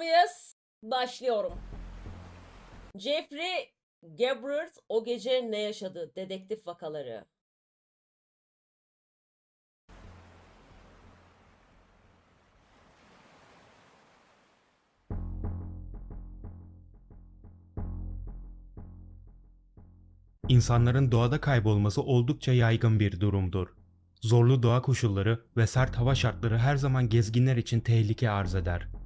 mıyız? Başlıyorum. Jeffrey Gabbard o gece ne yaşadı? Dedektif vakaları. İnsanların doğada kaybolması oldukça yaygın bir durumdur. Zorlu doğa koşulları ve sert hava şartları her zaman gezginler için tehlike arz eder.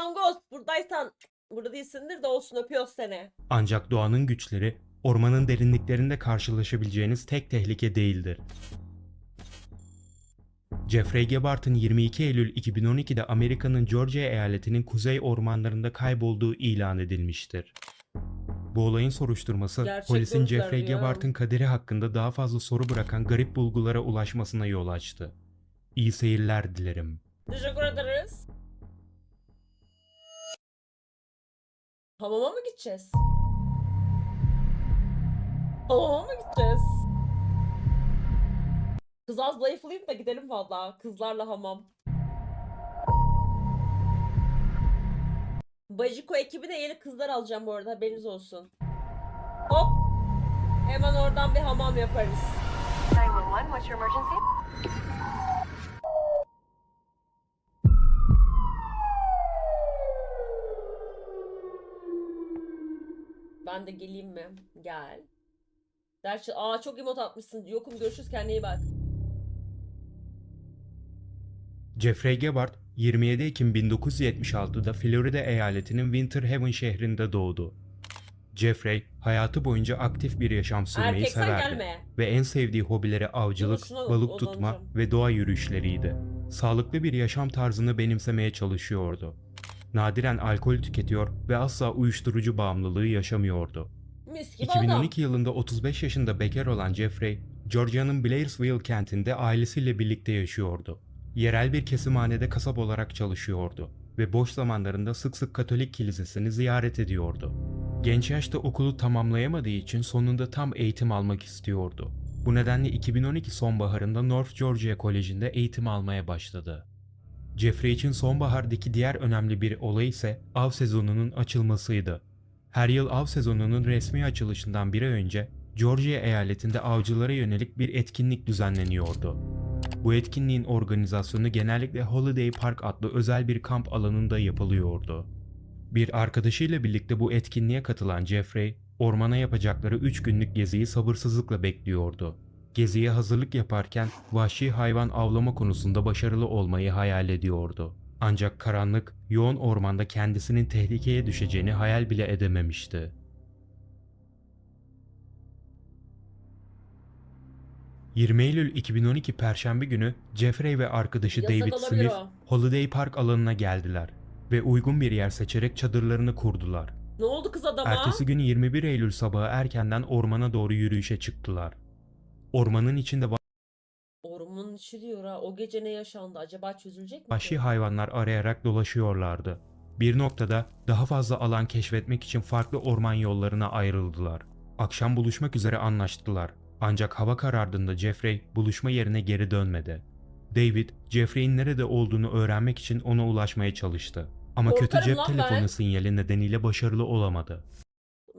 Pangos. Buradaysan burada değilsindir de olsun öpüyoruz seni. Ancak doğanın güçleri ormanın derinliklerinde karşılaşabileceğiniz tek tehlike değildir. Jeffrey Gebhardt'ın 22 Eylül 2012'de Amerika'nın Georgia eyaletinin kuzey ormanlarında kaybolduğu ilan edilmiştir. Bu olayın soruşturması Gerçek polisin Jeffrey ya. Gebhardt'ın kaderi hakkında daha fazla soru bırakan garip bulgulara ulaşmasına yol açtı. İyi seyirler dilerim. Teşekkür ederiz. Hamama mı gideceğiz? Hamama mı gideceğiz? Kız az zayıflayayım da gidelim valla. Kızlarla hamam. Bajiko ekibine yeni kızlar alacağım bu arada haberiniz olsun. Hop. Hemen oradan bir hamam yaparız. 911, what's your emergency? Ben de geleyim mi? Gel. Derçi aa çok emot atmışsın. Yokum görüşürüz kendine iyi bak. Jeffrey Gebhardt 27 Ekim 1976'da Florida eyaletinin Winter Haven şehrinde doğdu. Jeffrey hayatı boyunca aktif bir yaşam sürmeyi Erkek sen severdi gelme. ve en sevdiği hobileri avcılık, Şuna bak, balık tutma odanacağım. ve doğa yürüyüşleriydi. Sağlıklı bir yaşam tarzını benimsemeye çalışıyordu. Nadiren alkol tüketiyor ve asla uyuşturucu bağımlılığı yaşamıyordu. Mis gibi adam. 2012 yılında 35 yaşında bekar olan Jeffrey, Georgia'nın Blairsville kentinde ailesiyle birlikte yaşıyordu. Yerel bir kesimhanede kasap olarak çalışıyordu ve boş zamanlarında sık sık Katolik kilisesini ziyaret ediyordu. Genç yaşta okulu tamamlayamadığı için sonunda tam eğitim almak istiyordu. Bu nedenle 2012 sonbaharında North Georgia Koleji'nde eğitim almaya başladı. Jeffrey için sonbahardaki diğer önemli bir olay ise av sezonunun açılmasıydı. Her yıl av sezonunun resmi açılışından bir ay önce Georgia eyaletinde avcılara yönelik bir etkinlik düzenleniyordu. Bu etkinliğin organizasyonu genellikle Holiday Park adlı özel bir kamp alanında yapılıyordu. Bir arkadaşıyla birlikte bu etkinliğe katılan Jeffrey, ormana yapacakları 3 günlük geziyi sabırsızlıkla bekliyordu. Geziye hazırlık yaparken vahşi hayvan avlama konusunda başarılı olmayı hayal ediyordu. Ancak karanlık, yoğun ormanda kendisinin tehlikeye düşeceğini hayal bile edememişti. ...20 Eylül 2012 Perşembe günü Jeffrey ve arkadaşı Yasak David Smith o. Holiday Park alanına geldiler ve uygun bir yer seçerek çadırlarını kurdular. Ne oldu kız adama? Ertesi gün 21 Eylül sabahı erkenden ormana doğru yürüyüşe çıktılar. Ormanın içinde Ormanın içi diyor ha. O gece ne yaşandı? Acaba çözülecek mi? vahşi hayvanlar arayarak dolaşıyorlardı. Bir noktada daha fazla alan keşfetmek için farklı orman yollarına ayrıldılar. Akşam buluşmak üzere anlaştılar. Ancak hava karardığında Jeffrey buluşma yerine geri dönmedi. David, Jeffrey'in nerede olduğunu öğrenmek için ona ulaşmaya çalıştı. Ama kötü Korkarım cep lan telefonu ben. sinyali nedeniyle başarılı olamadı.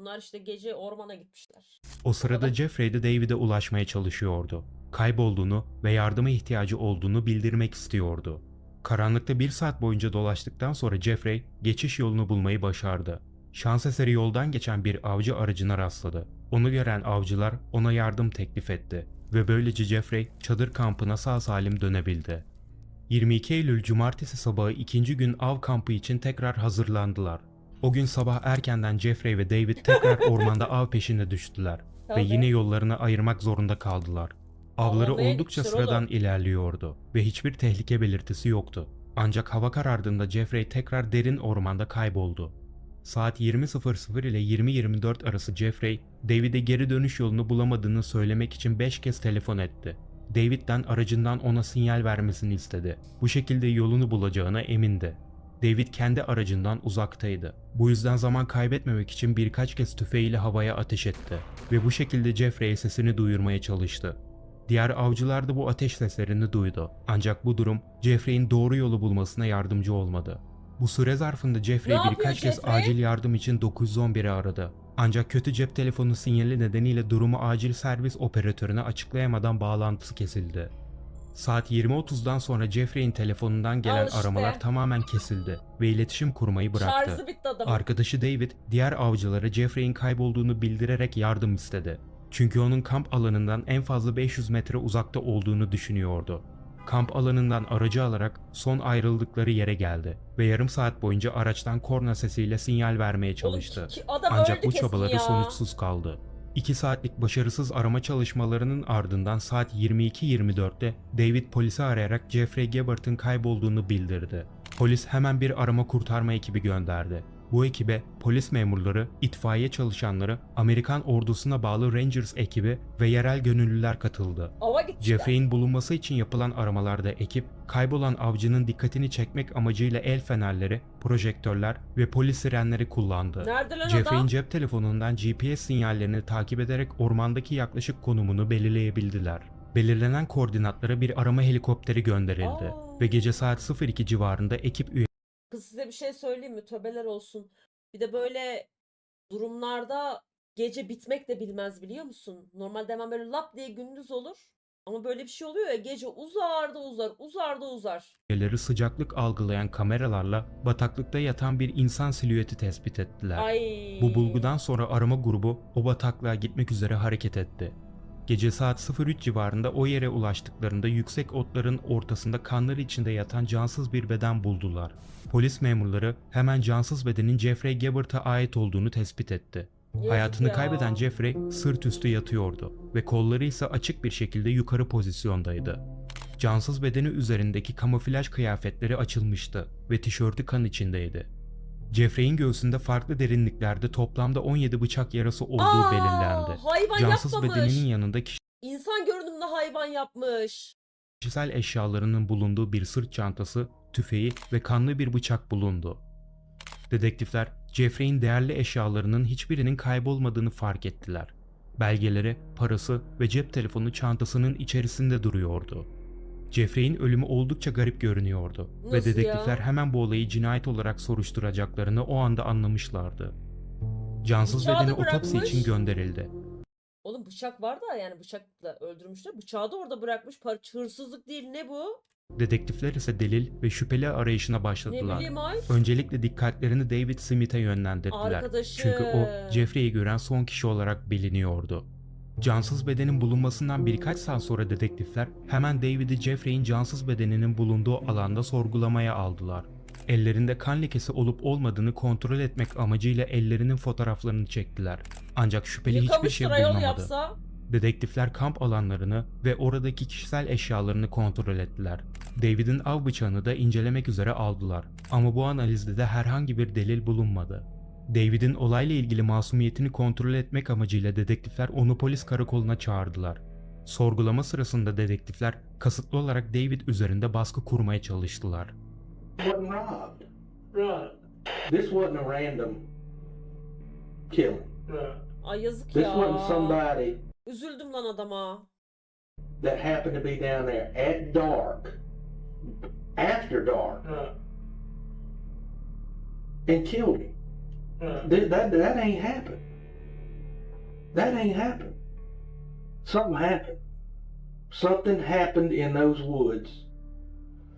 Bunlar işte gece ormana gitmişler. O sırada. Jeffrey de David'e ulaşmaya çalışıyordu. Kaybolduğunu ve yardıma ihtiyacı olduğunu bildirmek istiyordu. Karanlıkta bir saat boyunca dolaştıktan sonra Jeffrey geçiş yolunu bulmayı başardı. Şans eseri yoldan geçen bir avcı aracına rastladı. Onu gören avcılar ona yardım teklif etti ve böylece Jeffrey çadır kampına sağ salim dönebildi. 22 Eylül Cumartesi sabahı ikinci gün av kampı için tekrar hazırlandılar. O gün sabah erkenden Jeffrey ve David tekrar ormanda av peşine düştüler ve yine yollarını ayırmak zorunda kaldılar. Avları Avlamaya oldukça gitmişler sıradan ilerliyordu ve hiçbir tehlike belirtisi yoktu. Ancak hava karardığında Jeffrey tekrar derin ormanda kayboldu. Saat 20.00 ile 20.24 arası Jeffrey, David'e geri dönüş yolunu bulamadığını söylemek için 5 kez telefon etti. David'den aracından ona sinyal vermesini istedi. Bu şekilde yolunu bulacağına emindi. David kendi aracından uzaktaydı. Bu yüzden zaman kaybetmemek için birkaç kez tüfeğiyle havaya ateş etti ve bu şekilde Jeffrey'e sesini duyurmaya çalıştı. Diğer avcılar da bu ateş seslerini duydu. Ancak bu durum Jeffrey'in doğru yolu bulmasına yardımcı olmadı. Bu süre zarfında Jeffrey Ne birkaç kez Jeffrey? acil yardım için 911'i aradı. Ancak kötü cep telefonu sinyali nedeniyle durumu acil servis operatörüne açıklayamadan bağlantısı kesildi. Saat 20.30'dan sonra Jeffrey'in telefonundan gelen Al işte. aramalar tamamen kesildi ve iletişim kurmayı bıraktı. Şarjı bitti adamın. Arkadaşı David diğer avcılara Jeffrey'in kaybolduğunu bildirerek yardım istedi. Çünkü onun kamp alanından en fazla 500 metre uzakta olduğunu düşünüyordu. Kamp alanından aracı alarak son ayrıldıkları yere geldi ve yarım saat boyunca araçtan korna sesiyle sinyal vermeye çalıştı. Ki- adam Ancak öldü bu kesin çabaları ya. sonuçsuz kaldı. 2 saatlik başarısız arama çalışmalarının ardından saat 22.24'te David polisi arayarak Jeffrey Gebhart'ın kaybolduğunu bildirdi. Polis hemen bir arama kurtarma ekibi gönderdi. Bu ekibe polis memurları, itfaiye çalışanları, Amerikan ordusuna bağlı Rangers ekibi ve yerel gönüllüler katıldı. Jeffrey'in bulunması için yapılan aramalarda ekip, kaybolan avcının dikkatini çekmek amacıyla el fenerleri, projektörler ve polis sirenleri kullandı. Jeffrey'in cep telefonundan GPS sinyallerini takip ederek ormandaki yaklaşık konumunu belirleyebildiler. Belirlenen koordinatlara bir arama helikopteri gönderildi Aa. ve gece saat 02 civarında ekip Kız size bir şey söyleyeyim mi? Töbeler olsun. Bir de böyle durumlarda gece bitmek de bilmez biliyor musun? Normalde hemen böyle lap diye gündüz olur. Ama böyle bir şey oluyor ya gece uzar da uzar, uzar da uzar. üyeleri sıcaklık algılayan kameralarla bataklıkta yatan bir insan silüeti tespit ettiler. Ay. Bu bulgudan sonra arama grubu o bataklığa gitmek üzere hareket etti. Gece saat 03 civarında o yere ulaştıklarında yüksek otların ortasında kanları içinde yatan cansız bir beden buldular. Polis memurları hemen cansız bedenin Jeffrey Gebhart'a ait olduğunu tespit etti. Hayatını ya. kaybeden Jeffrey sırt üstü yatıyordu ve kolları ise açık bir şekilde yukarı pozisyondaydı. Cansız bedeni üzerindeki kamuflaj kıyafetleri açılmıştı ve tişörtü kan içindeydi. Jeffrey'in göğsünde farklı derinliklerde toplamda 17 bıçak yarası olduğu Aa, belirlendi. Hayvan Cansız yapmamış. bedeninin yanında İnsan görünümlü hayvan yapmış. kişisel eşyalarının bulunduğu bir sırt çantası, tüfeği ve kanlı bir bıçak bulundu. Dedektifler Jeffrey'in değerli eşyalarının hiçbirinin kaybolmadığını fark ettiler. Belgeleri, parası ve cep telefonu çantasının içerisinde duruyordu. Jeffrey'in ölümü oldukça garip görünüyordu ve Nasıl dedektifler ya? hemen bu olayı cinayet olarak soruşturacaklarını o anda anlamışlardı. Cansız Bıçağı da bedeni otopsi bırakmış. için gönderildi. Oğlum bıçak var da yani bıçakla öldürmüşler. Bıçağı da orada bırakmış. Par hırsızlık değil ne bu? Dedektifler ise delil ve şüpheli arayışına Ne başladılar. bileyim ay. Öncelikle dikkatlerini David Smith'e yönlendirdiler. Arkadaşı. Çünkü o Jeffrey'i gören son kişi olarak biliniyordu. Cansız bedenin bulunmasından birkaç saat sonra dedektifler hemen David'i Jeffrey'in cansız bedeninin bulunduğu alanda sorgulamaya aldılar. Ellerinde kan lekesi olup olmadığını kontrol etmek amacıyla ellerinin fotoğraflarını çektiler. Ancak şüpheli hiçbir Yıkamıştır şey bulunamadı. yapsa. Dedektifler kamp alanlarını ve oradaki kişisel eşyalarını kontrol ettiler. David'in av bıçağını da incelemek üzere aldılar. Ama bu analizde de herhangi bir delil bulunmadı. David'in olayla ilgili masumiyetini kontrol etmek amacıyla dedektifler onu polis karakoluna çağırdılar. Sorgulama sırasında dedektifler kasıtlı olarak David üzerinde baskı kurmaya çalıştılar. Ay yazık This ya. wasn't somebody Üzüldüm lan adama. that happened to be down there at dark, after dark, and killed him. Right. That, that, that ain't happened. That ain't happened. Something happened. Something happened in those woods.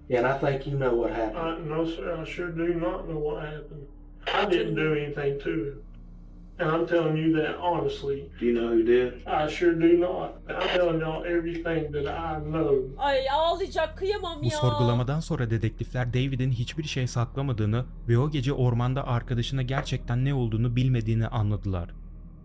And I think you know what happened. I, no, sir, I sure do not know what happened. I didn't do anything to him. And I'm telling you that honestly. Do you know who did? I sure do not. I'm telling y'all everything that I know. Ay ağlayacak kıyamam Bu ya. sorgulamadan sonra dedektifler David'in hiçbir şey saklamadığını ve o gece ormanda arkadaşına gerçekten ne olduğunu bilmediğini anladılar.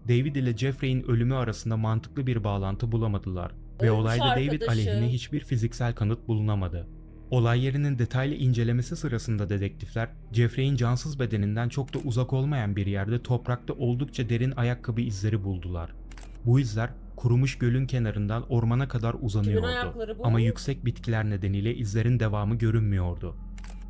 David ile Jeffrey'in ölümü arasında mantıklı bir bağlantı bulamadılar ve Ölmüş olayda David arkadaşı. aleyhine hiçbir fiziksel kanıt bulunamadı. Olay yerinin detaylı incelemesi sırasında dedektifler, Jeffrey'in cansız bedeninden çok da uzak olmayan bir yerde toprakta oldukça derin ayakkabı izleri buldular. Bu izler kurumuş gölün kenarından ormana kadar uzanıyordu. Ama yüksek bitkiler nedeniyle izlerin devamı görünmüyordu.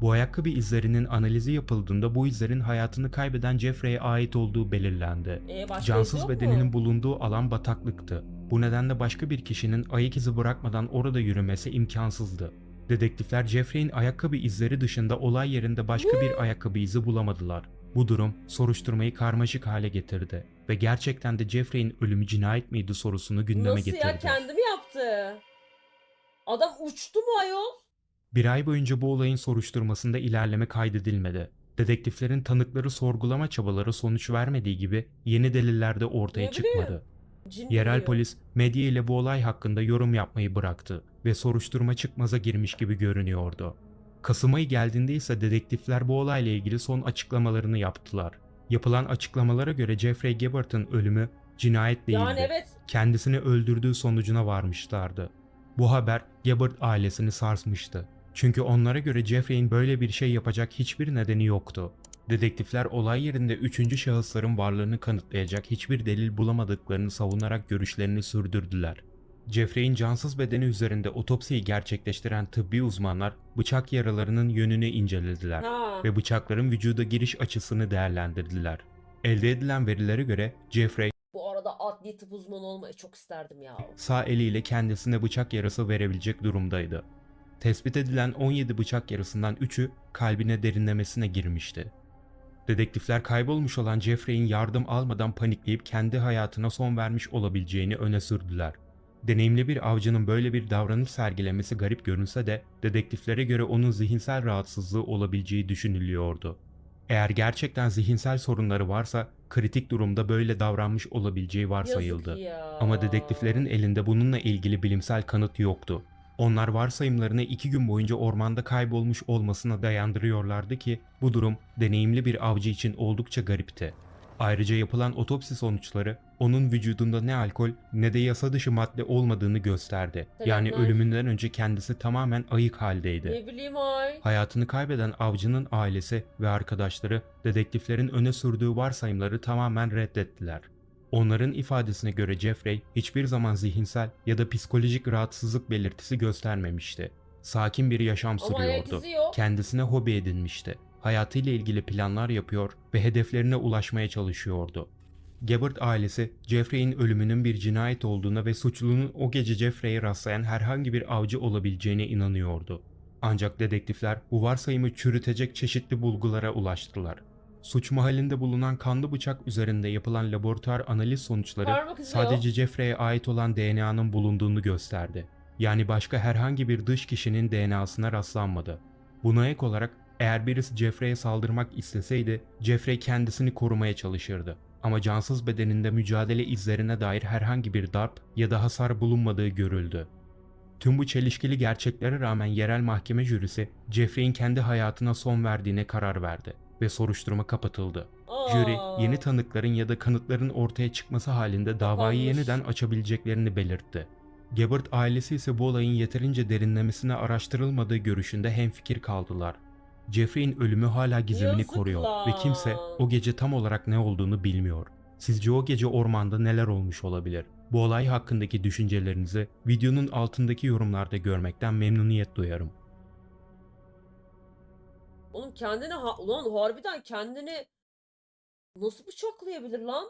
Bu ayakkabı izlerinin analizi yapıldığında bu izlerin hayatını kaybeden Jeffrey'e ait olduğu belirlendi. İz Cansız bedeninin mu? bulunduğu alan bataklıktı. Bu nedenle başka bir kişinin ayak izi bırakmadan orada yürümesi imkansızdı. Dedektifler Jeffrey'in ayakkabı izleri dışında olay yerinde başka bir ayakkabı izi bulamadılar. Bu durum soruşturmayı karmaşık hale getirdi ve gerçekten de Jeffrey'in ölümü cinayet miydi sorusunu gündeme Nasıl getirdi. ya kendi mi yaptı? Adam uçtu mu ayol? Bir ay boyunca bu olayın soruşturmasında ilerleme kaydedilmedi. Dedektiflerin tanıkları sorgulama çabaları sonuç vermediği gibi yeni deliller de ortaya Ne çıkmadı. Yerel biliyor. polis medya ile bu olay hakkında yorum yapmayı bıraktı ve soruşturma çıkmaza girmiş gibi görünüyordu. Kasım ayı geldiğinde ise dedektifler bu olayla ilgili son açıklamalarını yaptılar. Yapılan açıklamalara göre Jeffrey Gabbert'ın ölümü cinayet değildi. Yani evet Kendisini öldürdüğü sonucuna varmışlardı. Bu haber Gabbert ailesini sarsmıştı. Çünkü onlara göre Jeffrey'in böyle bir şey yapacak hiçbir nedeni yoktu. Dedektifler olay yerinde üçüncü şahısların varlığını kanıtlayacak hiçbir delil bulamadıklarını savunarak görüşlerini sürdürdüler. Jeffrey'in cansız bedeni üzerinde otopsiyi gerçekleştiren tıbbi uzmanlar bıçak yaralarının yönünü incelediler ha. ve bıçakların vücuda giriş açısını değerlendirdiler. Elde edilen verilere göre Jeffrey Bu arada adli tıp uzmanı olmayı çok isterdim ya. sağ eliyle kendisine bıçak yarası verebilecek durumdaydı. Tespit edilen 17 bıçak yarasından 3'ü kalbine derinlemesine girmişti. Dedektifler kaybolmuş olan Jeffrey'in yardım almadan panikleyip kendi hayatına son vermiş olabileceğini öne sürdüler. Deneyimli bir avcının böyle bir davranış sergilemesi garip görünse de dedektiflere göre onun zihinsel rahatsızlığı olabileceği düşünülüyordu. Eğer gerçekten zihinsel sorunları varsa kritik durumda böyle davranmış olabileceği varsayıldı. Ama dedektiflerin elinde bununla ilgili bilimsel kanıt yoktu. Onlar varsayımlarını iki gün boyunca ormanda kaybolmuş olmasına dayandırıyorlardı ki bu durum deneyimli bir avcı için oldukça garipti. Ayrıca yapılan otopsi sonuçları onun vücudunda ne alkol ne de yasa dışı madde olmadığını gösterdi. Yani Selamlar. ölümünden önce kendisi tamamen ayık haldeydi. Ne bileyim ay. Hayatını kaybeden avcının ailesi ve arkadaşları dedektiflerin öne sürdüğü varsayımları tamamen reddettiler. Onların ifadesine göre Jeffrey hiçbir zaman zihinsel ya da psikolojik rahatsızlık belirtisi göstermemişti. Sakin bir yaşam Ama ayak sürüyordu. izi yok. Kendisine hobi edinmişti. Hayatıyla ilgili planlar yapıyor ve hedeflerine ulaşmaya çalışıyordu. Gabbard ailesi Jeffrey'in ölümünün bir cinayet olduğuna ve suçlunun o gece Jeffrey'e rastlayan herhangi bir avcı olabileceğine inanıyordu. Ancak dedektifler bu varsayımı çürütecek çeşitli bulgulara ulaştılar. Suç mahallinde bulunan kanlı bıçak üzerinde yapılan laboratuvar analiz sonuçları sadece. Jeffrey'e ait olan DNA'nın bulunduğunu gösterdi. Yani başka herhangi bir dış kişinin DNA'sına rastlanmadı. Buna ek olarak eğer birisi Jeffrey'e saldırmak isteseydi Jeffrey kendisini korumaya çalışırdı. Ama cansız bedeninde mücadele izlerine dair herhangi bir darp ya da hasar bulunmadığı görüldü. Tüm bu çelişkili gerçeklere rağmen yerel mahkeme jürisi Jeffrey'in kendi hayatına son verdiğine karar verdi ve soruşturma kapatıldı. Jüri Aa. yeni tanıkların ya da kanıtların ortaya çıkması halinde davayı Kapanmış. yeniden açabileceklerini belirtti. Gabbard ailesi ise bu olayın yeterince derinlemesine araştırılmadığı görüşünde hemfikir kaldılar. Jeffrey'in ölümü hala gizemini koruyor ve kimse o gece tam olarak ne olduğunu bilmiyor. Sizce o gece ormanda neler olmuş olabilir? Bu olay hakkındaki düşüncelerinizi videonun altındaki yorumlarda görmekten memnuniyet duyarım. Oğlum kendini ha ulan harbiden kendini nasıl bıçaklayabilir lan?